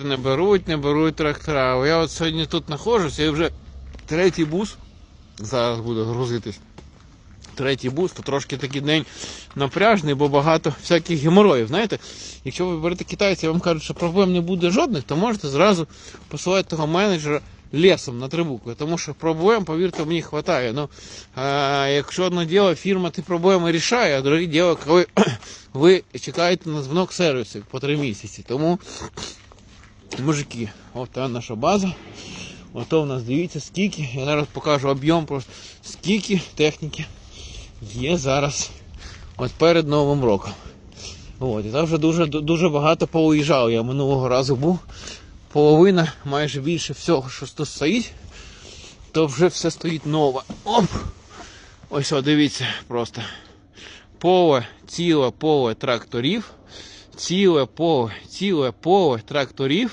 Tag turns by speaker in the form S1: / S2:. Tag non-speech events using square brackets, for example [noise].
S1: Не беруть, не беруть трактора. Я от сьогодні тут знаходжуся і вже третій бус. Зараз буду грузитись. Третій бус, то трошки такий день напряжний, бо багато всяких геморроїв. Знаєте, якщо ви берете китайців, і вам кажуть, що проблем не буде жодних, то можете зразу посилати того менеджера лісом на трибуку. Тому що проблем, повірте, мені вистачає. Ну, а, якщо одне діло, фірма ті проблеми рішає, а друге діло, коли [clears throat] ви чекаєте на дзвонок сервісу по три місяці. Тому Мужики, от наша база. Ото в нас дивіться скільки. Я зараз покажу об'єм скільки техніки є зараз от перед Новим роком. От, і там вже дуже, дуже багато поуїжджав. Я минулого разу був. Половина, майже більше всього, що тут стоїть, то вже все стоїть нове. Оп! Ось о, дивіться просто. Поле, ціле поле тракторів. Ціле поле, ціле поле тракторів.